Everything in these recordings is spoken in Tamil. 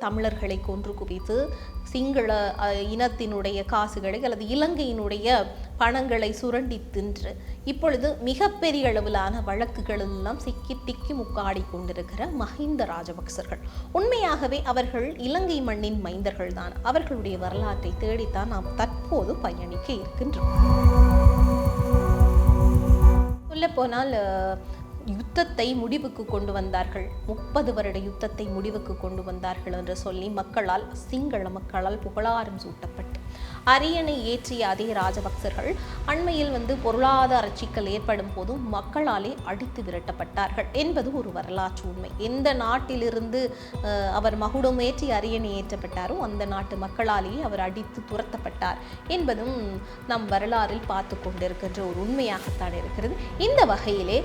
தமிழர்களை கொன்று குவித்து சிங்கள இனத்தினுடைய காசுகளை அல்லது இலங்கையினுடைய பணங்களை சுரண்டி தின்று இப்பொழுது மிகப்பெரிய அளவிலான வழக்குகள் எல்லாம் சிக்கி திக்கி முக்காடி கொண்டிருக்கிற மஹிந்த ராஜபக்சர்கள். உண்மையாகவே அவர்கள் இலங்கை மண்ணின் மைந்தர்கள் தான். அவர்களுடைய வரலாற்றை தேடித்தான் நாம் தற்போது பயணிக்க இருக்கின்றோம். சொல்லப்போனால் போனால் யுத்தத்தை முடிவுக்கு கொண்டு வந்தார்கள். முப்பது வருட யுத்தத்தை முடிவுக்கு கொண்டு வந்தார்கள் என்று சொல்லி மக்களால் சிங்கள மக்களால் புகழாரம் சூட்டப்பட்டு. அரியணை ஏற்றிய அதே ராஜபக்சர்கள் அண்மையில் வந்து பொருளாதார சிக்கல் ஏற்படும் போதும் மக்களாலே அடித்து விரட்டப்பட்டார்கள் என்பது ஒரு வரலாற்று உண்மை. எந்த நாட்டிலிருந்து அவர் மகுடம் ஏற்றி அரியணை ஏற்றப்பட்டாரோ அந்த நாட்டு மக்களாலேயே அவர் அடித்து துரத்தப்பட்டார் என்பதும் நம் வரலாறில் பார்த்து கொண்டிருக்கின்ற ஒரு உண்மையாகத்தான் இருக்கிறது. இந்த வகையிலே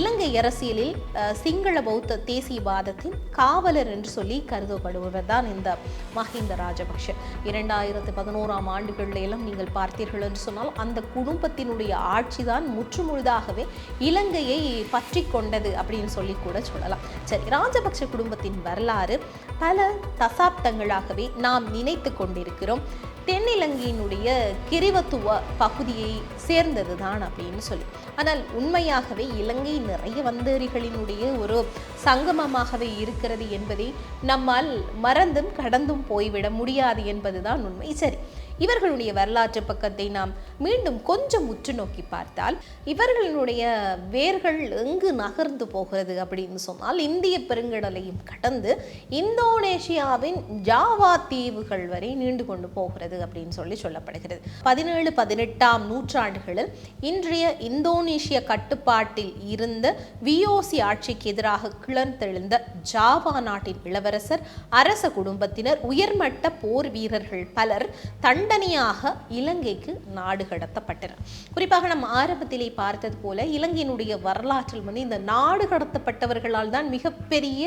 இலங்கை அரசியலில் சிங்கள பௌத்த தேசியவாதத்தின் காவலர் என்று சொல்லி கருதப்படுபவர் தான் இந்த மஹிந்த ராஜபக்ஷ. இரண்டாயிரத்து பதினோராம் ஆண்டுகளில் எல்லாம் நீங்கள் பார்த்தீர்கள் என்று சொன்னால் அந்த குடும்பத்தினுடைய ஆட்சி தான் முற்றுமுழுதாகவே இலங்கையை பற்றி கொண்டது அப்படின்னு சொல்லி கூட சொல்லலாம். சரி ராஜபக்ஷ குடும்பத்தின் வரலாறு பல தசாப்தங்களாகவே நாம் நினைத்து கொண்டிருக்கிறோம். தென்னிலங்கையினுடைய கிரிவத்துவ பகுதியை சேர்ந்தது தான் அப்படின்னு சொல்லி. ஆனால் உண்மையாகவே இலங்கை நிறைய வந்து சந்தேரிகளினுடைய ஒரு சங்கமமாகவே இருக்கிறது என்பதை நம்மால் மறந்தும் கடந்தும் போய்விட முடியாது என்பதுதான் உண்மை. சரி. இவர்களுடைய வரலாற்று பக்கத்தை நாம் மீண்டும் கொஞ்சம் உற்று நோக்கி பார்த்தால் இவர்களுடைய வேர்கள் எங்கு நகர்ந்து போகிறது அப்படின்னு சொன்னால் இந்திய பெருங்கடலையும் கடந்து இந்தோனேஷியாவின் ஜாவா தீவுகள் வரை நீண்டு கொண்டு போகிறது அப்படின்னு சொல்லி சொல்லப்படுகிறது. பதினேழு பதினெட்டாம் நூற்றாண்டுகளில் இன்றைய இந்தோனேஷிய கட்டுப்பாட்டில் இருந்த வியோசி ஆட்சிக்கு எதிராக கிளர்ந்தெழுந்த ஜாவா நாட்டின் இளவரசர் அரச குடும்பத்தினர் உயர்மட்ட போர் வீரர்கள் பலர் தன் தண்டனையாக இலங்கைக்கு நாடு கடத்தப்பட்டன. குறிப்பாக நம்ம ஆரம்பத்திலே பார்த்தது போல இலங்கையினுடைய வரலாற்றில் வந்து இந்த நாடு கடத்தப்பட்டவர்களால் தான் மிகப்பெரிய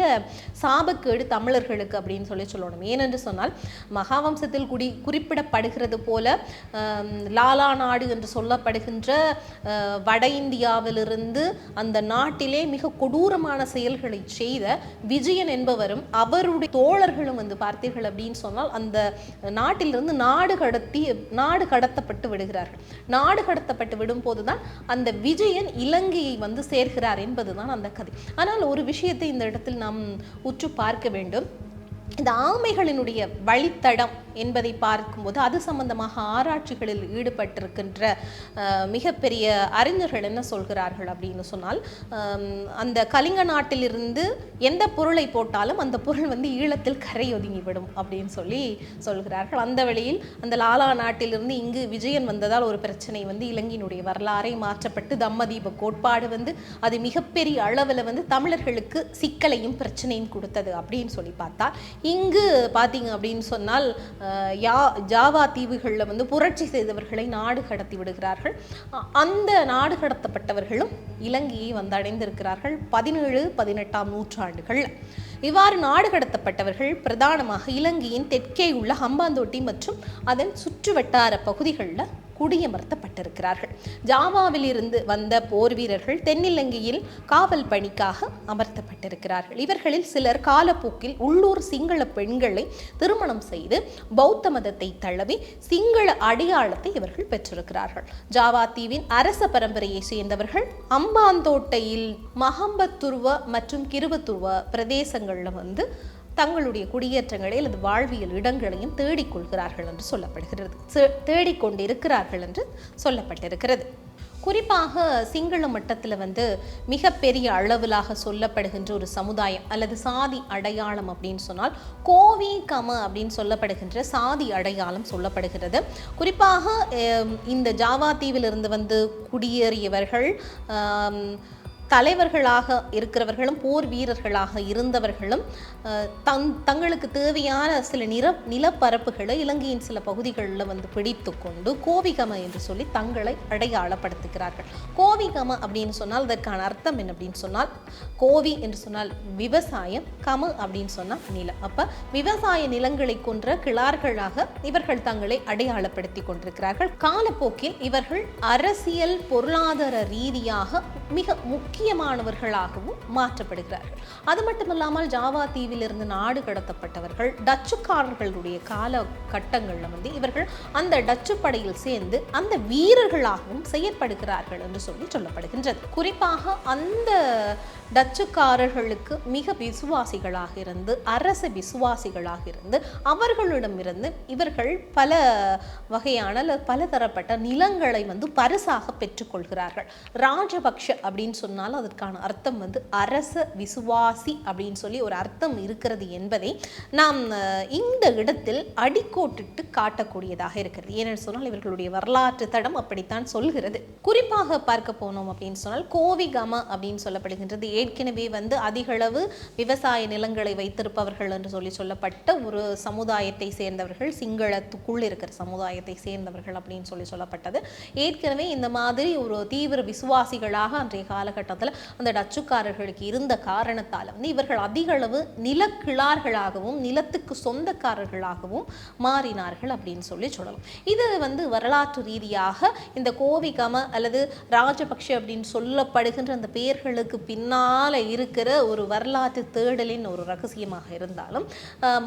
சாபக்கேடு தமிழர்களுக்கு அப்படின்னு சொல்லி சொல்லணும். ஏனென்று சொன்னால் மகாவம்சத்தில் குடி குறிப்பிடப்படுகிறது போல லாலா நாடு என்று சொல்லப்படுகின்ற வட இந்தியாவிலிருந்து அந்த நாட்டிலே மிக கொடூரமான செயல்களை செய்த விஜயன் என்பவரும் அவருடைய தோழர்களும் வந்து பார்த்தீர்கள் அப்படின்னு சொன்னால் அந்த நாட்டிலிருந்து நாடுகள் கடத்தி நாடு கடத்தப்பட்டு விடுகிறார்கள். நாடு கடத்தப்பட்டு விடும்போது தான் அந்த விஜயன் இலங்கையை வந்து சேர்கிறார் என்பதுதான் அந்த கதை. ஆனால் ஒரு விஷயத்தை இந்த இடத்தில் நாம் உற்று பார்க்க வேண்டும். இந்த ஆமைகளினுடைய வழித்தடம் என்பதை பார்க்கும்போது அது சம்பந்தமாக ஆராய்ச்சிகளில் ஈடுபட்டிருக்கின்ற மிகப்பெரிய அறிஞர்கள் என்ன சொல்கிறார்கள் அப்படின்னு சொன்னால் அந்த கலிங்க நாட்டிலிருந்து எந்த பொருளை போட்டாலும் அந்த பொருள் வந்து ஈழத்தில் கரை ஒதுங்கிவிடும் அப்படின்னு சொல்லி சொல்கிறார்கள். அந்த வழியில் அந்த லாலா நாட்டிலிருந்து இங்கு விஜயன் வந்ததால் ஒரு பிரச்சனை வந்து இலங்கையினுடைய வரலாறை மாற்றப்பட்டு தம்மதீப கோட்பாடு வந்து அது மிகப்பெரிய அளவில் வந்து தமிழர்களுக்கு சிக்கலையும் பிரச்சனையும் கொடுத்தது அப்படின்னு சொல்லி பார்த்தா இங்கு பார்த்தீங்க அப்படின்னு சொன்னால் யா ஜாவா தீவுகளில் வந்து புரட்சி செய்தவர்களை நாடு கடத்தி விடுகிறார்கள். அந்த நாடு கடத்தப்பட்டவர்களும் இலங்கையை வந்து அடைந்திருக்கிறார்கள் பதினேழு பதினெட்டாம் நூற்றாண்டுகள். இவ்வாறு நாடு கடத்தப்பட்டவர்கள் பிரதானமாக இலங்கையின் தெற்கே உள்ள ஹம்பாந்தோட்டி மற்றும் அதன் சுற்று வட்டார பகுதிகளில் குடியமர்த்தப்பட்டிருக்கிறார்கள். ஜாவாவில் இருந்து வந்த போர் வீரர்கள் தென்னிலங்கையில் காவல் பணிக்காக அமர்த்தப்பட்டிருக்கிறார்கள். இவர்களில் சிலர் காலப்போக்கில் உள்ளூர் சிங்கள பெண்களை திருமணம் செய்து பௌத்த மதத்தை தழுவி சிங்கள அடையாளத்தை இவர்கள் பெற்றிருக்கிறார்கள். ஜாவா தீவின் அரச பரம்பரையை சேர்ந்தவர்கள் அம்பாந்தோட்டையில் மஹம்பத்துருவ மற்றும் கிருவத்துருவ பிரதேசங்களில் வந்து தங்களுடைய குடியேற்றங்களை அல்லது வாழ்வியல் இடங்களையும் தேடிக்கொள்கிறார்கள் என்று சொல்லப்படுகிறது. தேடிக்கொண்டிருக்கிறார்கள் என்று சொல்லப்பட்டிருக்கிறது. குறிப்பாக சிங்கள மட்டத்தில் வந்து மிகப்பெரிய அளவிலாக சொல்லப்படுகின்ற ஒரு சமுதாயம் அல்லது சாதி அடையாளம் அப்படின்னு சொன்னால் கோவி கம அப்படின்னு சொல்லப்படுகின்ற சாதி அடையாளம் சொல்லப்படுகிறது. குறிப்பாக இந்த ஜாவா தீவிலிருந்து வந்து குடியேறியவர்கள் தலைவர்களாக இருக்கிறவர்களும் போர் வீரர்களாக இருந்தவர்களும் தங் தங்களுக்கு தேவையான சில நிற நிலப்பரப்புகளை இலங்கையின் சில பகுதிகளில் வந்து பிடித்து கொண்டு கோவிகம என்று சொல்லி தங்களை அடையாளப்படுத்துகிறார்கள். கோவிகம அப்படின்னு சொன்னால் அதற்கான அர்த்தம் என்ன அப்படின்னு சொன்னால் கோவி என்று சொன்னால் விவசாயம் கம அப்படின்னு சொன்னால் நிலம். அப்போ விவசாய நிலங்களை கொன்ற கிளார்களாக இவர்கள் தங்களை அடையாளப்படுத்தி கொண்டிருக்கிறார்கள். காலப்போக்கில் இவர்கள் அரசியல் பொருளாதார ரீதியாக மிக முக்கிய முக்கியமானவர்களாகவும் மாற்றப்படுகிறார்கள். அது மட்டுமல்லாமல் ஜாவா தீவிலிருந்து நாடு கடத்தப்பட்டவர்கள் டச்சுக்காரர்களுடைய காலகட்டங்களில் வந்து இவர்கள் அந்த டச்சு படையில் சேர்ந்து அந்த வீரர்களாகவும் செயற்படுகிறார்கள் என்று சொல்லி சொல்லப்படுகின்றது. குறிப்பாக அந்த டச்சுக்காரர்களுக்கு மிக விசுவாசிகளாக இருந்து அரச விசுவாசிகளாக இருந்து அவர்களிடமிருந்து இவர்கள் பல வகையான பலதரப்பட்ட நிலங்களை வந்து பரிசாக பெற்றுக்கொள்கிறார்கள் ராஜபக்ஷ அப்படின்னு சொன்னால் அதற்கான அர்த்தம் வந்து அரச விசுவாசி அப்படின்னு சொல்லி ஒரு அர்த்தம் இருக்கிறது என்பதை நாம் இந்த இடத்தில் அடிக்கோட்டிட்டு காட்டக்கூடியதாக இருக்கிறது. ஏனென்று சொன்னால் இவர்களுடைய வரலாற்று தடம் அப்படித்தான் சொல்கிறது. குறிப்பாக பார்க்க போனோம் அப்படின்னு சொன்னால் கோவிகம அப்படின்னு சொல்லப்படுகின்றது. ஏற்கனவே வந்து அதிகளவு விவசாய நிலங்களை வைத்திருப்பவர்கள் என்று சொல்லி சொல்லப்பட்ட ஒரு சமுதாயத்தை சேர்ந்தவர்கள் சிங்களத்துக்குள் இருக்கிற சமுதாயத்தை சேர்ந்தவர்கள் அப்படின்னு சொல்லி சொல்லப்பட்டது. ஏற்கனவே இந்த மாதிரி ஒரு தீவிர விசுவாசிகளாக அன்றைய காலத்தில் அந்த டச்சுக்காரர்களுக்கு இருந்த காரணத்தால் வந்து இவர்கள் அதிக அளவு நிலக்கிழார்களாகவும் நிலத்துக்கு சொந்தக்காரர்களாகவும் மாறினார்கள் அப்படின்னு சொல்லி சொல்லலாம். இது வந்து வரலாற்று ரீதியாக இந்த கோவிகம அல்லது ராஜபக்ஷ அப்படின்னு சொல்லப்படுகின்ற அந்த பெயர்களுக்கு பின்னால இருக்கிற ஒரு வரலாற்று தேடலின் ஒரு ரகசியமாக இருந்தாலும்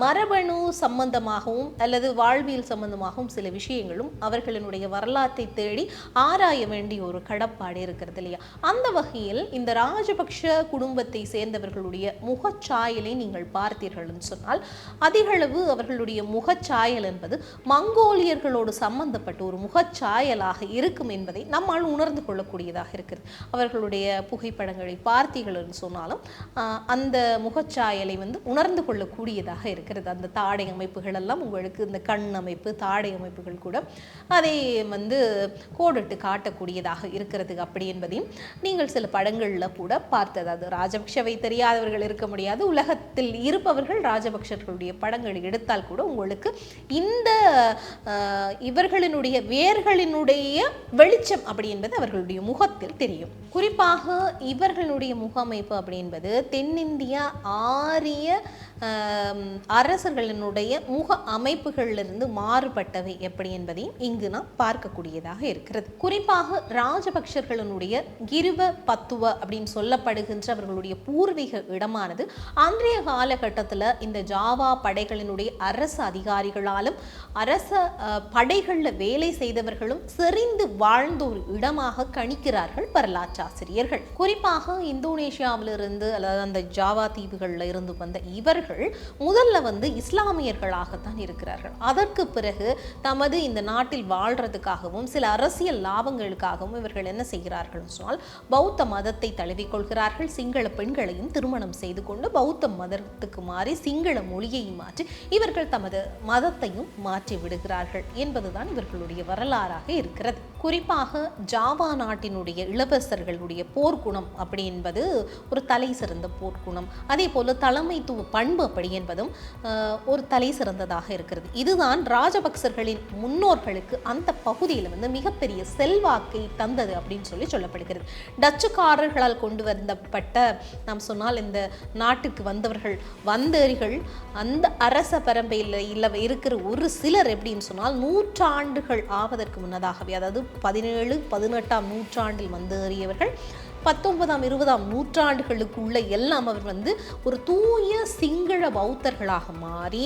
மரபணு சம்பந்தமாகவும் அல்லது வாழ்வியல் சம்பந்தமாகவும் சில விஷயங்களும் அவர்களினுடைய வரலாற்றை தேடி ஆராய வேண்டிய ஒரு கடப்பாடு இருக்கிறது இல்லையா? அந்த வகையில் இந்த ராஜபக்ஷ குடும்பத்தை சேர்ந்தவர்களுடைய முகச்சாயலை நீங்கள் பார்த்தீர்கள்னு சொன்னால் அதிகளவு அவர்களுடைய முகச்சாயல் என்பது மங்கோலியர்களோடு சம்பந்தப்பட்ட ஒரு முகச்சாயலாக இருக்கும் என்பதை நம்மால் உணர்ந்து கொள்ளக்கூடியதாக இருக்கிறது. அவர்களுடைய புகைப்படங்களை பார்த்தீர்கள்னு சொன்னாலும் ஆஹ், அந்த முகச்சாயலை வந்து உணர்ந்து கொள்ளக்கூடியதாக இருக்கிறது. அந்த தாடை அமைப்புகள் எல்லாம் உங்களுக்கு இந்த கண் அமைப்பு தாடை அமைப்புகள் கூட அதை வந்து கோடிட்டு காட்டக்கூடியதாக இருக்கிறது அப்படி என்பதையும் நீங்கள் சில படங்களில் கூட பார்த்தது. அது ராஜபக்ஷவை தெரியாதவர்கள் இருக்க முடியாது. உலகத்தில் இருப்பவர்கள் ராஜபக்ஷர்களுடைய படங்கள் எடுத்தால் கூட உங்களுக்கு இந்த இவர்களினுடைய வேர்களினுடைய வெளிச்சம் அப்படி என்பது அவர்களுடைய முகத்தில் தெரியும். குறிப்பாக இவர்களுடைய முகமைப்பு அப்படி என்பது தென்னிந்திய ஆரிய அரசர்களினுடைய முக அமைப்புகளிலிருந்து மாறுபட்டவை எப்படி என்பதையும் இங்கு நாம் பார்க்கக்கூடியதாக இருக்கிறது. குறிப்பாக ராஜபக்ஷர்களுடைய கிருவ பத்துவ அப்படின்னு சொல்லப்படுகின்ற அவர்களுடைய பூர்வீக இடமானது அன்றைய காலகட்டத்தில் இந்த ஜாவா படைகளினுடைய அரசு அதிகாரிகளாலும் அரச படைகளில் வேலை செய்தவர்களும் செறிந்து வாழ்ந்த ஒரு இடமாக கணிக்கிறார்கள் வரலாற்றாசிரியர்கள். குறிப்பாக இந்தோனேஷியாவிலிருந்து அல்லது அந்த ஜாவா தீவுகளில் இருந்து வந்த இவர்கள் முதல்ல வந்து இஸ்லாமியர்களாகத்தான் இருக்கிறார்கள். அதற்கு பிறகு தமது இந்த நாட்டில் வாழ்றதுக்காகவும் சில அரசியல் லாபங்களுக்காகவும் இவர்கள் என்ன செய்கிறார்கள் சொன்னால் பௌத்த மதத்தை தழுவிக்கொள்கிறார்கள் சிங்கள பெண்களையும் திருமணம் செய்து கொண்டு பௌத்த மதத்துக்கு மாறி சிங்கள மொழியை மாற்றி இவர்கள் தமது மதத்தையும் மாற்றி விடுகிறார்கள் என்பதுதான் இவர்களுடைய வரலாறாக இருக்கிறது. குறிப்பாக ஜாவா நாட்டினுடைய இளவரசர்களுடைய போர்க்குணம் அப்படி என்பது ஒரு தலை சிறந்த போர்க்குணம். அதே போல் தலைமைத்துவ பண்பு அப்படி என்பதும் ஒரு தலை சிறந்ததாக இருக்கிறது. இதுதான் ராஜபக்சர்களின் முன்னோர்களுக்கு அந்த பகுதியில் வந்து மிகப்பெரிய செல்வாக்கை தந்தது அப்படின்னு சொல்லி சொல்லப்படுகிறது. டச்சுக்காரர்களால் கொண்டு வந்தப்பட்ட நாம் சொன்னால் இந்த நாட்டுக்கு வந்தவர்கள் வந்தேரிகள் அந்த அரச பரம்பையில் இல்லை இருக்கிற ஒரு சிலர் எப்படின்னு சொன்னால் நூற்றாண்டுகள் ஆவதற்கு முன்னதாகவே அதாவது பதினேழு பதினெட்டாம் நூற்றாண்டில் வந்தேறியவர்கள். பத்தொன்பதாம் இருபதாம் நூற்றாண்டுகளுக்குள்ள எல்லாம் அவர் வந்து ஒரு தூய சிங்கள பௌத்தர்களாக மாறி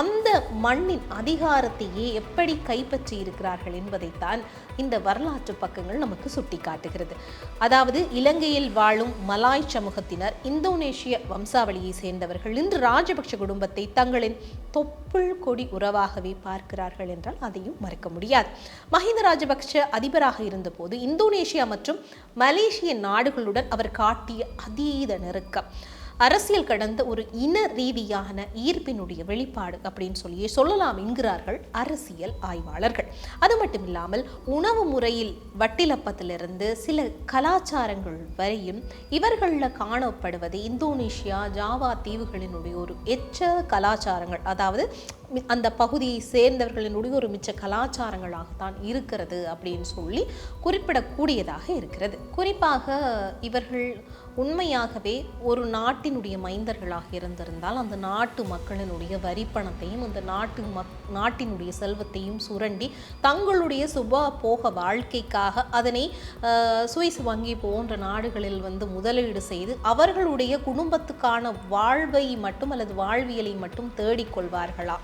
அந்த மண்ணின் அதிகாரத்தையே எப்படி கைப்பற்றி இருக்கிறார்கள் என்பதைத்தான் இந்த வரலாற்று பக்கங்கள் நமக்கு சுட்டி காட்டுகிறது. அதாவது இலங்கையில் வாழும் மலாய் சமூகத்தினர் இந்தோனேஷிய வம்சாவளியை சேர்ந்தவர்கள் இன்று ராஜபக்ஷ குடும்பத்தை தங்களின் தொப்புள் கொடி உறவாகவே பார்க்கிறார்கள் என்றால் அதையும் மறக்க முடியாது. மஹிந்த ராஜபக்ஷ அதிபராக இருந்தபோது இந்தோனேஷியா மற்றும் மலேசிய நாடுகளுடன் அவர் காட்டிய அதீத நெருக்கம். அரசியல் கடந்த ஒரு இன ரீதியான ஈர்ப்பினுடைய வெளிப்பாடு அப்படின்னு சொல்லி சொல்லலாம் என்கிறார்கள் அரசியல் ஆய்வாளர்கள். அது மட்டும் இல்லாமல் உணவு முறையில் வட்டிலப்பத்திலிருந்து சில கலாச்சாரங்கள் வரையும் இவர்களில் காணப்படுவது இந்தோனேஷியா ஜாவா தீவுகளினுடைய ஒரு எச்ச கலாச்சாரங்கள். அதாவது அந்த பகுதியை சேர்ந்தவர்களினுடைய ஒரு மிச்ச கலாச்சாரங்களாகத்தான் இருக்கிறது அப்படின்னு சொல்லி குறிப்பிடக்கூடியதாக இருக்கிறது. குறிப்பாக இவர்கள் உண்மையாகவே ஒரு நாட்டினுடைய மைந்தர்களாக இருந்திருந்தால் அந்த நாட்டு மக்களினுடைய வரிப்பணத்தையும் அந்த நாட்டு மக் நாட்டினுடைய செல்வத்தையும் சுரண்டி தங்களுடைய சுப போக வாழ்க்கைக்காக அதனை சுவிஸ் வங்கி போன்ற நாடுகளில் வந்து முதலீடு செய்து அவர்களுடைய குடும்பத்துக்கான வாழ்வை மட்டும் அல்லது வாழ்வியலை மட்டும் தேடிக்கொள்வார்களா?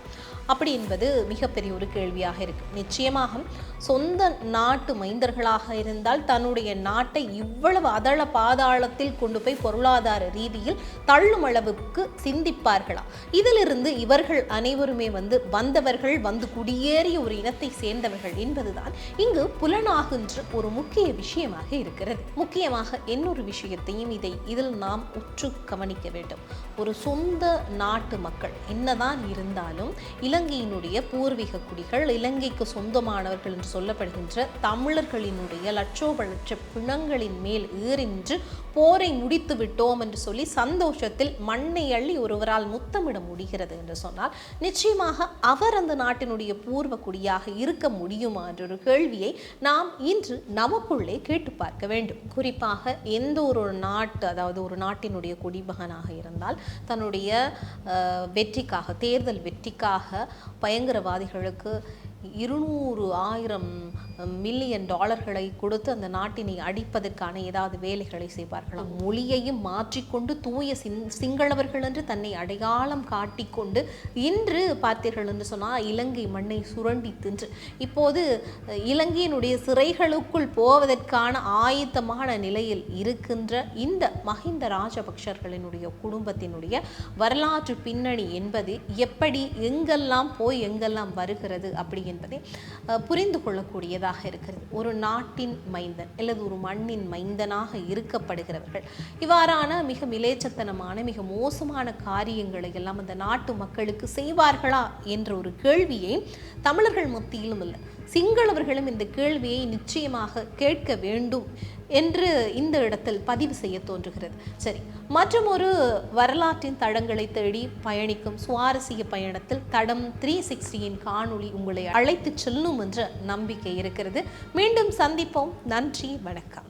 அப்படி என்பது மிகப்பெரிய ஒரு கேள்வியாக இருக்கு. நிச்சயமாக சொந்த நாட்டு மைந்தர்களாக இருந்தால் தன்னுடைய நாட்டை இவ்வளவு அதள பாதாளத்தில் கொண்டு போய் பொருளாதார ரீதியில் தள்ளும் அளவுக்கு சிந்திப்பார்களா? இதிலிருந்து இவர்கள் அனைவருமே வந்து வந்தவர்கள் வந்து குடியேறிய ஒரு இனத்தை சேர்ந்தவர்கள் என்பதுதான் இங்கு புலனாகின்ற ஒரு முக்கிய விஷயமாக இருக்கிறது. முக்கியமாக இன்னொரு விஷயத்தையும் இதை இதில் நாம் உற்று கவனிக்க வேண்டும். ஒரு சொந்த நாட்டு மக்கள் என்னதான் இருந்தாலும் இல இலங்கையினுடைய பூர்வீக குடிகள் இலங்கைக்கு சொந்தமானவர்கள் என்று சொல்லப்படுகின்ற தமிழர்களினுடைய லட்சோப லட்ச பிணங்களின் மேல் ஏறின்று போரை முடித்து விட்டோம் என்று சொல்லி சந்தோஷத்தில் மண்ணை அள்ளி ஒருவரால் முத்தமிட முடிகிறது என்று சொன்னால் நிச்சயமாக அவர் அந்த நாட்டினுடைய பூர்வ குடியாக இருக்க முடியுமா என்ற ஒரு கேள்வியை நாம் இன்று நமக்குள்ளே கேட்டு பார்க்க வேண்டும். குறிப்பாக எந்த ஒரு நாட்டு அதாவது ஒரு நாட்டினுடைய குடிமகனாக இருந்தால் தன்னுடைய வெற்றிக்காக தேர்தல் வெற்றிக்காக பயங்கரவாதிகளுக்கு இருநூறு ஆயிரம் மில்லியன் டாலர்களை கொடுத்து அந்த நாட்டினை அடிப்பதற்கான ஏதாவது வேலைகளை செய்வார்களாம் மொழியையும் மாற்றிக்கொண்டு தூய சிங் சிங்களவர்கள் என்று தன்னை அடையாளம் காட்டிக்கொண்டு இன்று பார்த்தீர்கள் என்று சொன்னால் இலங்கை மண்ணை சுரண்டி தின்று. இப்போது இலங்கையினுடைய சிறைகளுக்குள் போவதற்கான ஆயத்தமான நிலையில் இருக்கின்ற இந்த மஹிந்த ராஜபக்ஷர்களினுடைய குடும்பத்தினுடைய வரலாற்று பின்னணி என்பது எப்படி எங்கெல்லாம் போய் எங்கெல்லாம் வருகிறது அப்படி என்பதை புரிந்து கொள்ளக்கூடியதாக இருக்கிறது. ஒரு நாட்டின் மைந்தன் அல்லது ஒரு மண்ணின் மைந்தனாக இருக்கப்படுகிறவர்கள். இவ்வாறான மிக மிலேச்சத்தனமான மிக மோசமான காரியங்களை எல்லாம் அந்த நாட்டு மக்களுக்கு செய்வார்களா என்ற ஒரு கேள்வியை தமிழர்கள் மத்தியிலும் இல்லை. சிங்களவர்களும் இந்த கேள்வியை நிச்சயமாக கேட்க வேண்டும் என்று இந்த இடத்தில் பதிவு செய்ய தோன்றுகிறது. சரி மற்றும் ஒரு வரலாற்றின் தடங்களை தேடி பயணிக்கும் சுவாரஸ்ய பயணத்தில் தடம் த்ரீ சிக்ஸ்டியின் காணொளி உங்களை அழைத்து செல்லும் என்ற நம்பிக்கை இருக்கிறது. மீண்டும் சந்திப்போம். நன்றி வணக்கம்.